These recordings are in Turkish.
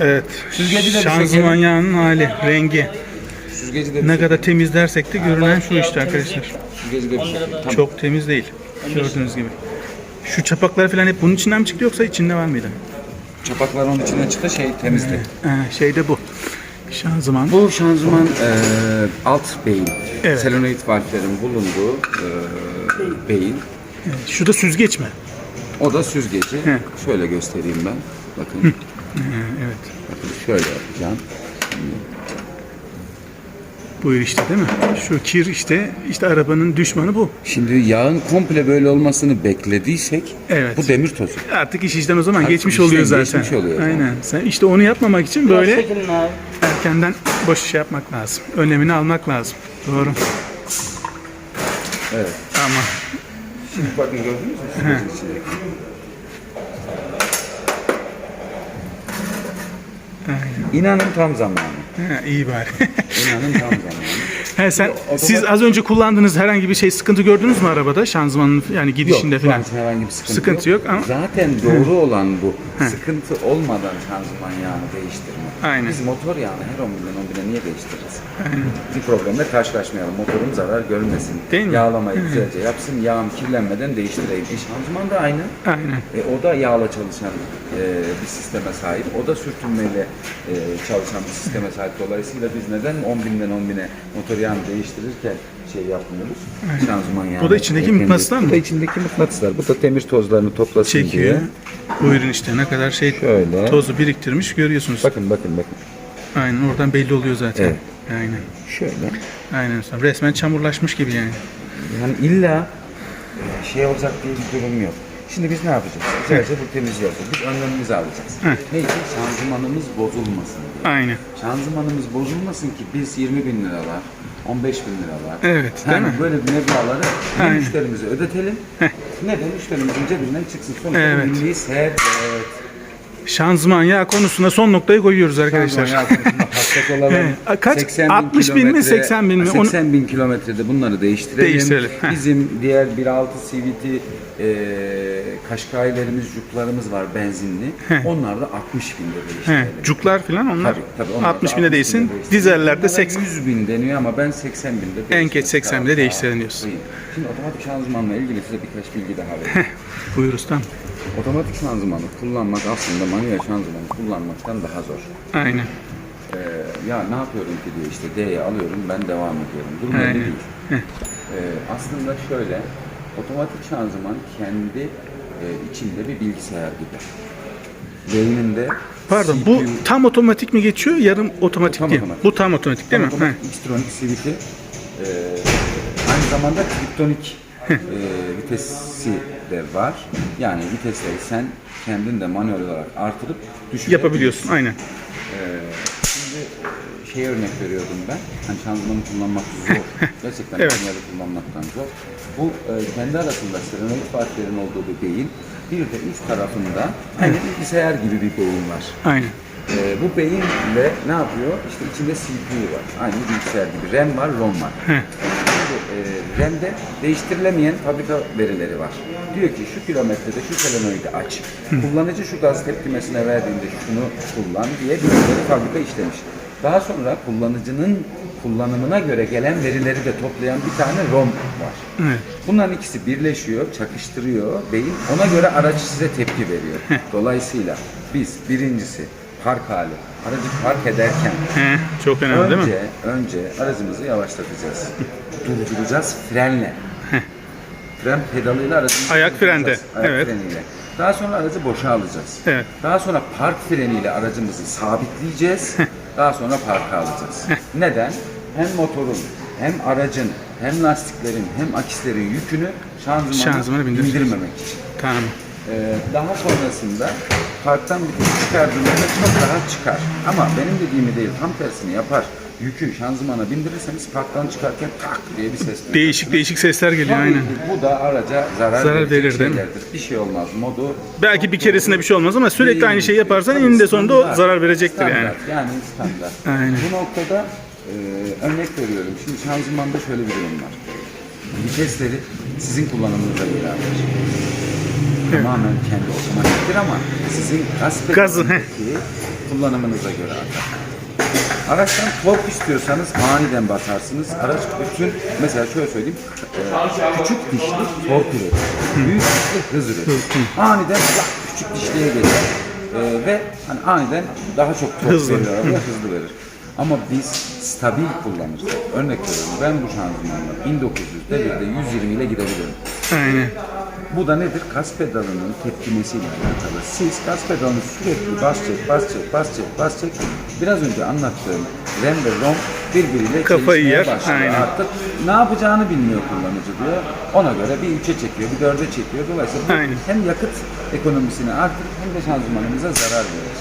Evet. Süzgeci de Şanzıman şekeri. yağının hali, rengi. Süzgeci de Ne kadar temizlersek de görünen şu işte arkadaşlar. Süzgeci de bir. Tamam. Çok temiz değil. Gördüğünüz gibi. Şu çapaklar falan hep bunun içinden mi çıktı yoksa içinde var mıydı? Çapaklar onun içinden çıktı şey temizdi. Ha, şey de bu. Şanzıman. Bu şanzıman e, alt beyin. Evet. Selenoid valflerin bulunduğu e, beyin. Evet, Şu da süzgeç mi? O da süzgeci. He. Şöyle göstereyim ben. Bakın. Ha, evet. Bakın şöyle yapacağım. Buyur işte değil mi? Şu kir işte, işte arabanın düşmanı bu. Şimdi yağın komple böyle olmasını beklediysek Evet. bu demir tozu. Artık iş işten o zaman Artık geçmiş işten oluyor zaten. geçmiş oluyor zaten. Aynen. Sen işte onu yapmamak için böyle erkenden boş şey yapmak lazım. Önlemini almak lazım. Doğru. Evet. Ama Şimdi bakın gördünüz mü? İçindeki. İnanın tam zamanı. Ha, iyi bari. İnanın tam zamanı. He, sen siz az önce kullandığınız herhangi bir şey sıkıntı gördünüz mü arabada şanzımanın yani gidişinde yok, falan? şu an için herhangi bir sıkıntı, Sıkıntı yok ama- Zaten doğru olan bu. Sıkıntı olmadan şanzıman yağını değiştirme. Aynen. Biz motor yağını her 10 binden 10 bine niye değiştiririz? Bir problemle karşılaşmayalım. Motorum zarar görmesin. Değil mi? Yağlamayı güzelce yapsın. Yağım kirlenmeden değiştireyim. E şanzıman da aynı. Aynen. E, o da yağla çalışan e, bir sisteme sahip. O da sürtünmeyle e, çalışan bir sisteme sahip. Dolayısıyla biz neden 10 binden 10 bine motor yağını değiştirirken şey yapmıyoruz? Şanzıman yağını. Bu da içindeki mıknatıslar mı? Bu da içindeki mıknatıslar. Bu da demir tozlarını toplasın Çekiyor. diye. Buyurun işte ne kadar şey Şöyle. tozu biriktirmiş görüyorsunuz. Bakın bakın bakın. Aynen oradan belli oluyor zaten. Evet. Aynen. Şöyle. Aynen. Resmen çamurlaşmış gibi yani. Yani illa şey olacak diye bir durum yok. Şimdi biz ne yapacağız? Güzelce bu temizliği yapacağız. Biz önlemimizi alacağız. Hı. Ne için? Şanzımanımız bozulmasın diye. Aynen. Şanzımanımız bozulmasın ki biz 20 bin liralar, 15 bin liralar. Evet, değil yani mi? böyle meblaları ne Aynen. müşterimize ödetelim ne de müşterimizin cebinden çıksın. Sonuçta Evet. milli servet. Şanzıman yağ konusuna son noktayı koyuyoruz arkadaşlar. Şanzıman yağ Kaç? 80 60 bin mi, kilometre- 80 bin mi? Onu- 80 bin kilometrede bunları değiştirelim. Değiştirelim, heh. Bizim diğer 1.6 CVT e, kaşkaylarımız, juklarımız var benzinli. Onlar da 60 binde He, değiştirelim. cuklar falan onlar Tabii, tabii, onlar da 60 bine değilsin. değiştirelim. Dizellerde Bunlara 80. 100 bin deniyor ama ben 80 binde değiştirmek En geç 80 binde değiştirelim diyorsun. Şimdi otomatik şanzımanla ilgili size birkaç bilgi daha vereyim. Buyur ustam. otomatik şanzımanı kullanmak aslında manuel şanzımanı kullanmaktan daha zor. Aynen. Ee, ya ne yapıyorum ki diyor işte D'ye alıyorum ben devam ediyorum. Durum öyle değil. Ee, aslında şöyle otomatik şanzıman kendi e, içinde bir bilgisayar gibi. Beyninde Pardon bu CPU tam otomatik mi geçiyor yarım otomatik Tam diye. otomatik. Bu tam otomatik değil mi? Otomatik. Xtronic CVT e, aynı zamanda kriptonik e, vitesi de var. Yani vitesleri sen kendin de manuel olarak artırıp düşürebilirsin. Yapabiliyorsun aynen. Şimdi e, şey örnek veriyordum ben. Hani şanzımanı kullanmak zor. Gerçekten Evet. manuel kullanmaktan zor. Bu e, kendi arasında selenoid farkların olduğu bir beyin. Bir de üst tarafında hani bilgisayar gibi bir beyin var. Aynen. Ee, bu beyinle ne yapıyor? İşte içinde CPU var. Aynı bilgisayar gibi. RAM var, ROM var. Şimdi, e, RAM'de değiştirilemeyen fabrika verileri var. Diyor ki şu kilometrede şu solenoidi aç. Kullanıcı şu gaz tepkimesine verdiğinde şunu kullan diye bir fabrika işlemiş. Daha sonra kullanıcının kullanımına göre gelen verileri de toplayan bir tane ROM var. Evet. Bunların ikisi birleşiyor, çakıştırıyor beyin. Ona göre araç size tepki veriyor. Dolayısıyla biz birincisi park hali. Aracı park ederken He, çok önemli değil mi? önce önce aracımızı yavaşlatacağız. Durduracağız frenle. Fren pedalıyla aracımızı Ayak durduracağız. frende, Ayak evet. freniyle. Daha sonra aracı boşa alacağız. Evet. Daha sonra park freniyle aracımızı sabitleyeceğiz. Daha sonra parka alacağız. Neden? Hem motorun, hem aracın, hem lastiklerin, hem akislerin yükünü şanzımana, Şanzımana bindireceğiz. indirmemek için. Tamam. Ee, daha sonrasında parktan bir çıkardığında çok rahat çıkar. Ama benim dediğimi değil, tam tersini yapar. Yükü şanzımana bindirirseniz parktan çıkarken tak diye bir ses duyar. Değişik değişik sesler geliyor Tabii aynen. ki Bu da araca zarar, Zarar verecek verir, değil mi? şeylerdir. Bir şey olmaz. Modu Belki bir keresinde bir şey olmaz ama sürekli aynı şeyi yaparsan Tabii eninde sonunda o standart. zarar verecektir yani. Standart, Yani standart. Aynen. Bu noktada e, örnek veriyorum. Şimdi şanzımanda şöyle bir durum var. Vitesleri sizin kullanımınıza göre alır. Tamamen kendi otomatiktir ama sizin gaz Gazı, pedalındaki kullanımınıza göre artar. Araçtan tork istiyorsanız aniden basarsınız. Araç bütün, mesela şöyle söyleyeyim, e, küçük dişli tork üretir. Büyük dişli hız üretir. Aniden lak küçük dişliye gelir. E, ve hani aniden daha çok tork Hızlı. verir arabaya, hızlı verir. Ama biz stabil kullanırsak, örnek veriyorum ben bu şanzımanla 1900 devirde 120 ile gidebilirim. Aynen. Bu da nedir? Gaz pedalının tepkimesiyle alakalı. Siz gaz pedalını sürekli bas çek, bas çek, bas çek, bas çek. Biraz önce anlattığım RAM ve ROM birbiriyle Kafayı yer, başlıyor. aynen. Artık ne yapacağını bilmiyor kullanıcı diyor. Ona göre bir 3'e çekiyor, bir 4'e çekiyor. Dolayısıyla bu Aynen. hem yakıt ekonomisini artırır hem de şanzımanımıza zarar verir.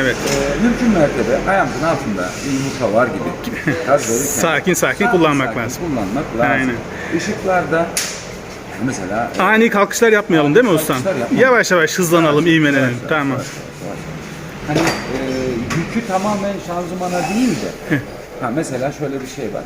Evet. Ee, mümkün mertebe ayağımızın altında bir yumurta var gibi gaz verirken Sakin sakin kullanmak sakin lazım. kullanmak lazım. Aynen. Işıklarda mesela Ani kalkışlar yapmayalım değil mi ustam? Yapmayalım. Yavaş yavaş hızlanalım. Yavaş, yavaş, Tamam. yavaş, yavaş. Hani e, yükü tamamen şanzımana değil de ha mesela şöyle bir şey var.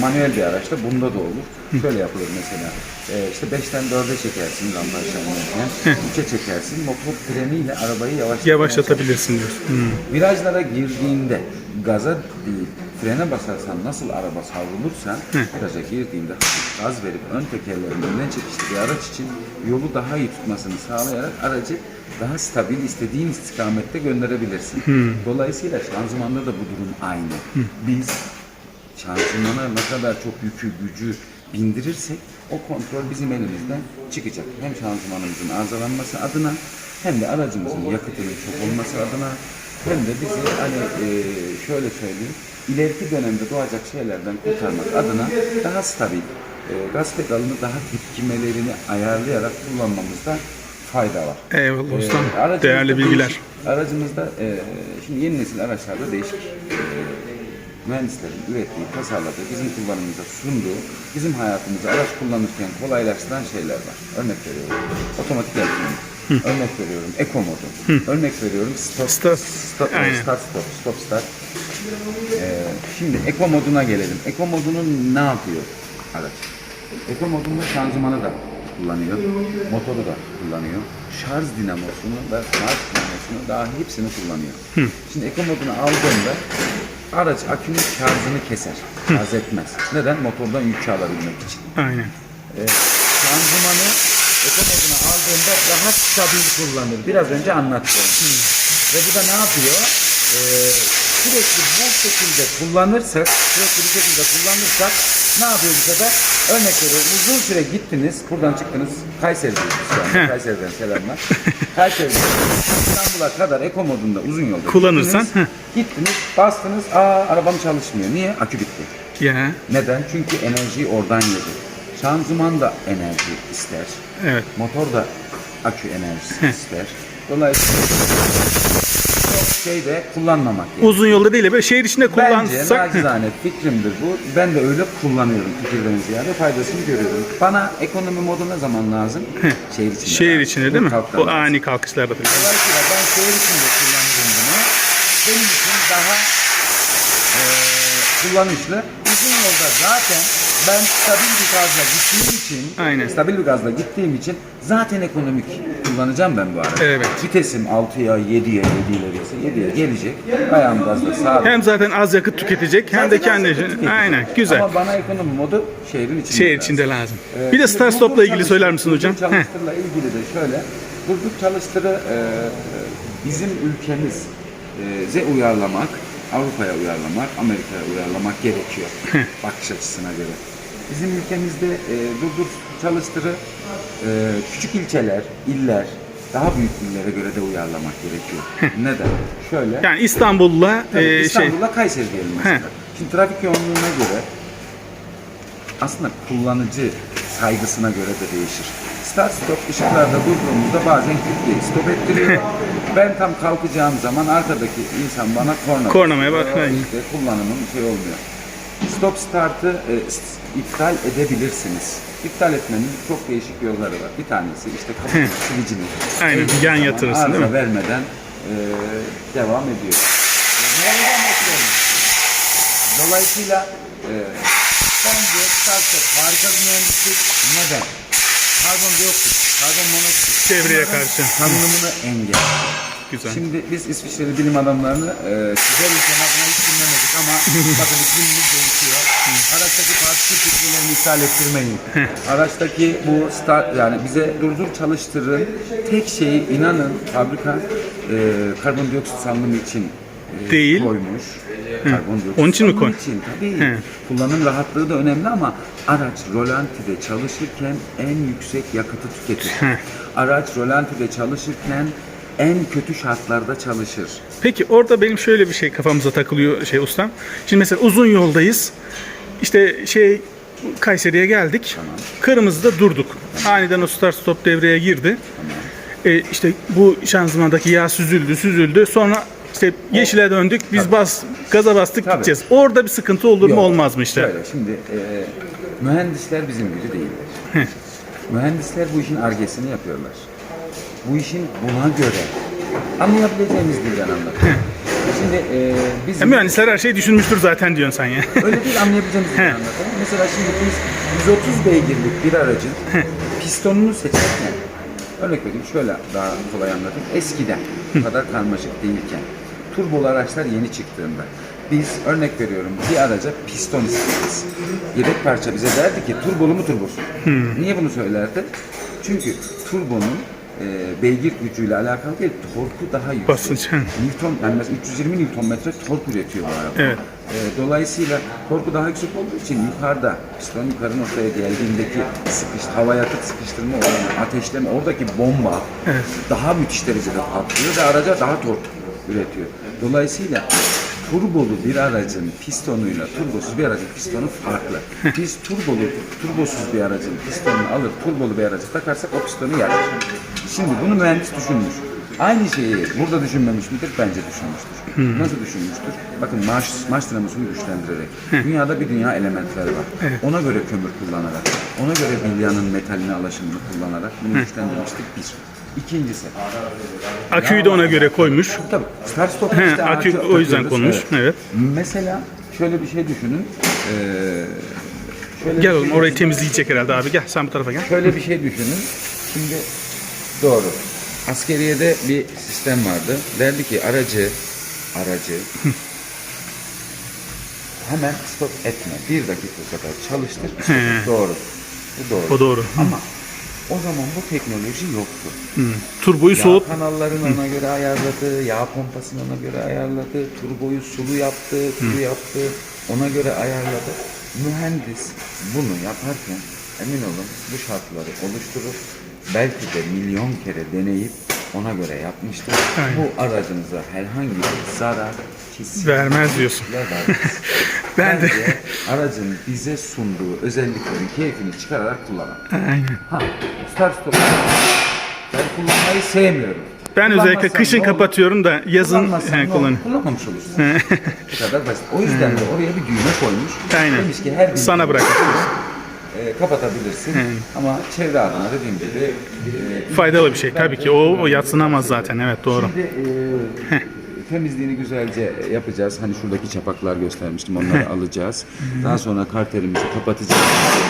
Manuel bir araçta bunda da olur. Şöyle yapılır mesela. E, işte 5'ten 4'e çekersin inerken. 3'e çekersin. Motor freniyle arabayı yavaşlatmaya Yavaşlatabilirsin diyorsun. Hmm. Virajlara girdiğinde gaza değil, frene basarsan nasıl araba savrulursa viraja girdiğinde hafif gaz verip ön tekerlerin önden çekiştiği araç için yolu daha iyi tutmasını sağlayarak aracı daha stabil istediğin istikamette gönderebilirsin. Dolayısıyla şanzımanda da bu durum aynı. Biz şanzımana ne kadar çok yükü gücü bindirirsek o kontrol bizim elimizden çıkacak. Hem şanzımanımızın arızalanması adına hem de aracımızın yakıtının çok olması adına hem de bizi hani e, şöyle söyleyeyim ileriki dönemde doğacak şeylerden kurtarmak adına daha stabil e, gaz pedalını daha tepkimelerini ayarlayarak kullanmamızda fayda var. Eyvallah ustam. Ee, aracımızda Değerli bilgiler. değişik- aracımızda e, şimdi yeni nesil araçlarda değişik e, mühendislerin ürettiği, tasarladığı, bizim kullanımımıza sunduğu, bizim hayatımızı araç kullanırken kolaylaştıran şeyler var. Örnek veriyorum. Otomatik elektronik. Örnek veriyorum. Eco modu. Örnek veriyorum. Stop, Stop. stop, Aynen. start, stop, stop, start. Ee, şimdi Eco moduna gelelim. Eco modunun ne yapıyor araç? Eco modunda şanzımanı da kullanıyor, motoru da kullanıyor, şarj dinamosunu ve şarj dinamosunu daha hepsini kullanıyor. Şimdi Eco modunu aldığında araç akünün şarjını keser, şarj etmez. Neden? Motordan yükü alabilmek için. Aynen. Ee, şanzımanı Eco moduna aldığında daha stabil kullanır. Biraz önce anlattım. Ve bu da ne yapıyor? Ee, sürekli bu şekilde kullanırsak, sürekli bu şekilde kullanırsak ne yapıyor bu sefer? Örnek veriyorum uzun süre gittiniz, buradan çıktınız, Kayseri'deyiz şu anda, Kayseri'den selamlar. Kayseri'den İstanbul'a kadar eko modunda uzun yolda Kullanırsan, gittiniz, gittiniz, bastınız, aa arabam çalışmıyor. Niye? Akü bitti. Ya. Neden? Çünkü enerjiyi oradan yedi. Şanzıman da enerji ister. Evet. Motor da akü enerjisi ister. Dolayısıyla çok şeyde kullanmamak gerekiyor. Uzun yolda değil de böyle şehir içinde Bence kullansak. nacizane fikrimdir bu. Ben de öyle kullanıyorum fikirden ziyade faydasını görüyorum. Bana ekonomi modu ne zaman lazım? şehir içinde. şehir lazım. içinde değil mi? Kalktan Bu lazım. ani kalkışlarda falan. Dolayısıyla ben şehir içinde kullanırım bunu. Benim için daha eee kullanışlı. Uzun yolda zaten ben stabil bir gazla gittiğim için, Aynen. stabil bir gazla gittiğim için zaten ekonomik kullanacağım ben bu aracı. Evet. Vitesim 6'ya, 7'ye, 7'ye ise 7'ye gelecek. Ayağım gazla sağ. Hem zaten az yakıt tüketecek hem de Zaten kendi gazla tüketecek. Aynen güzel. Ama bana ekonomi modu şehrin içinde. Şehir lazım. içinde lazım. Ee, Bir de şimdi start durdur stop'la ilgili çalıştır- söyler misin hocam? Heh. çalıştırla ilgili de şöyle. Durdur çalıştırı e, bizim ülkemiz e, ze uyarlamak, Avrupa'ya uyarlamak, Amerika'ya uyarlamak gerekiyor. bakış açısına göre. Bizim ülkemizde e, durdur çalıştırı e, küçük ilçeler, iller, daha büyük illere göre de uyarlamak gerekiyor. Neden? Şöyle. Yani İstanbul'la e, şey İstanbul'la Kayseri diyelim mesela. Şimdi trafik yoğunluğuna göre aslında kullanıcı saygısına göre de değişir. Start stop ışıklarda durduğumuzda bazen kilitliyi stop ettiriyor. ben tam kalkacağım zaman arkadaki insan bana korna Kornamaya basıyor. İşte kullanımın şey olmuyor. Stop startı e, iptal edebilirsiniz. İptal etmenin çok değişik yolları var. Bir tanesi işte kapı silicini. Aynen, yan yatırırsın, değil mi? vermeden e, devam ediyor. Nereden bakıyorum? Dolayısıyla e, bence Startup harika bir mühendislik. Neden? Karbondioksit, karbon monoksit. Çevreye karşı. Salınımını engel. güzel. Şimdi biz İsviçreli bilim adamlarını e, güzel ülkenin adına hiç dinlemedik ama bakın iklimimiz değişiyor. Araçtaki partikül filtrelerini iptal ettirmeyin. Araçtaki bu start yani bize durdur çalıştırın. Tek şeyi inanın fabrika e, karbondioksit salınımı için Değil. koymuş. Karbondioksit Onun için mi koy- için tabii. He. Kullanım rahatlığı da önemli ama araç rolantide çalışırken en yüksek yakıtı tüketir. He. Araç rolantide çalışırken en kötü şartlarda çalışır. Peki orada benim şöyle bir şey kafamıza takılıyor şey ustam. Şimdi mesela uzun yoldayız. İşte şey Kayseri'ye geldik. Kırmızıda durduk. Aniden o start stop devreye girdi. E, işte bu şanzımandaki yağ süzüldü, süzüldü. Sonra işte yeşile döndük. Biz bas gaza bastık Tabii. gideceğiz. Orada bir sıkıntı olur mu Yok. olmaz mı işte? Şöyle şimdi e, mühendisler bizim gibi değiller. mühendisler bu işin argesini yapıyorlar. Bu işin buna göre anlayabileceğimiz dilden anlatıyor. Şimdi e, biz E, mühendisler her şeyi düşünmüştür zaten diyorsun sen ya. öyle değil anlayabileceğimiz dilden anlatalım. Mesela şimdi biz 130 beygirlik bir aracın pistonunu seçerken örnek vereyim şöyle daha kolay anlatayım. Eskiden bu kadar karmaşık değilken turbolu araçlar yeni çıktığında biz örnek veriyorum bir araca piston isteriz. Yedek parça bize derdi ki turbolu mu turbosuz. Niye bunu söylerdi? Çünkü turbonun e, beygir gücüyle alakalı değil, torku daha yüksek. Basınç. Newton, yani mesela 320 Newton metre tork üretiyor bu araba. Evet. E, dolayısıyla torku daha yüksek olduğu için yukarıda, piston yukarı noktaya geldiğindeki sıkış, havaya atıp sıkıştırma oranı, ateşleme, oradaki bomba daha müthiş derecede patlıyor ve araca daha tork üretiyor. Dolayısıyla turbolu bir aracın pistonuyla turbosuz bir aracın pistonu farklı. Biz turbolu, turbosuz bir aracın pistonunu alır, turbolu bir aracı takarsak o pistonu yakar. Şimdi bunu mühendis düşünmüş. Aynı şeyi burada düşünmemiş midir? Bence düşünmüştür. Nasıl düşünmüştür? Bakın marş, marş dinamosunu güçlendirerek. Dünyada bir dünya elementleri var. Ona göre kömür kullanarak, ona göre bilyanın metalini alaşımını kullanarak bunu güçlendirmiştik bir. İkincisi, Aküyü de ona göre koymuş. Tabii. Start stop He, işte akü ağaca o yüzden takıyoruz. konmuş, evet. Mesela şöyle bir şey düşünün. Ee, şöyle Gel bir oğlum şey orayı düşünün. temizleyecek herhalde abi. Gel sen bu tarafa gel. Şöyle bir şey düşünün. Şimdi doğru. Askeriyede bir sistem vardı. Derdi ki aracı aracı hemen stop etme. Bir dakika kadar çalıştır. He. doğru. Bu doğru. O doğru. Ama o zaman bu teknoloji yoktu. Hmm. Turboyu Yağ soğut. kanallarını ona göre ayarladı, yağ pompasını ona göre ayarladı, turboyu sulu yaptı, sulu yaptı, ona göre ayarladı. Mühendis bunu yaparken emin olun bu şartları oluşturur. Belki de milyon kere deneyip ona göre yapmıştır. Aynen. Bu aracınıza herhangi bir zarar kesinlikle Vermez diyorsun. vermez. Ben de- aracın bize sunduğu özelliklerin keyfini çıkararak kullanalım. Aynen. Ha, start stop. Ben kullanmayı sevmiyorum. Ben özellikle kışın kapatıyorum da yazın he, kullanıyorum. Kullanmamış olursun. Bu kadar basit. O yüzden de oraya bir düğme koymuş. Aynen. Demiş ki her Sana bildiğin bırak. E, kapatabilirsin. Ama çevre adına dediğim gibi e, Faydalı bir şey. Tabii ki o, o yatsınamaz zaten. Evet doğru. Şimdi e, temizliğini güzelce yapacağız. Hani şuradaki çapaklar göstermiştim. Onları alacağız. Daha sonra karterimizi kapatacağız.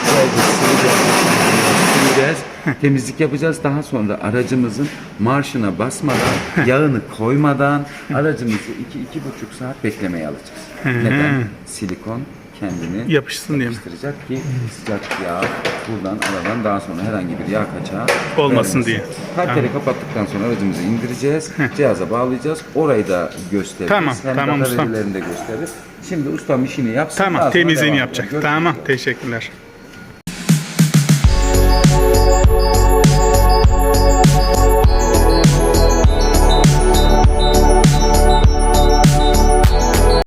Güzelce sileceğiz. sileceğiz. Temizlik yapacağız. Daha sonra aracımızın marşına basmadan, yağını koymadan aracımızı 2-2,5 saat beklemeye alacağız. Neden? Silikon kendini Yapışsın diye mi? yapıştıracak ki sıcak yağ buradan aradan daha sonra herhangi bir yağ kaçağı Olmasın diye. Karteri kapattıktan sonra aracımızı indireceğiz. Cihaza bağlayacağız. Orayı da gösteririz. Tamam, Hem tamam data ustam. verilerini de gösteririz. Şimdi ustam işini yapsın. daha Tamam sonra temizliğini devam yapacak. Tamam teşekkürler.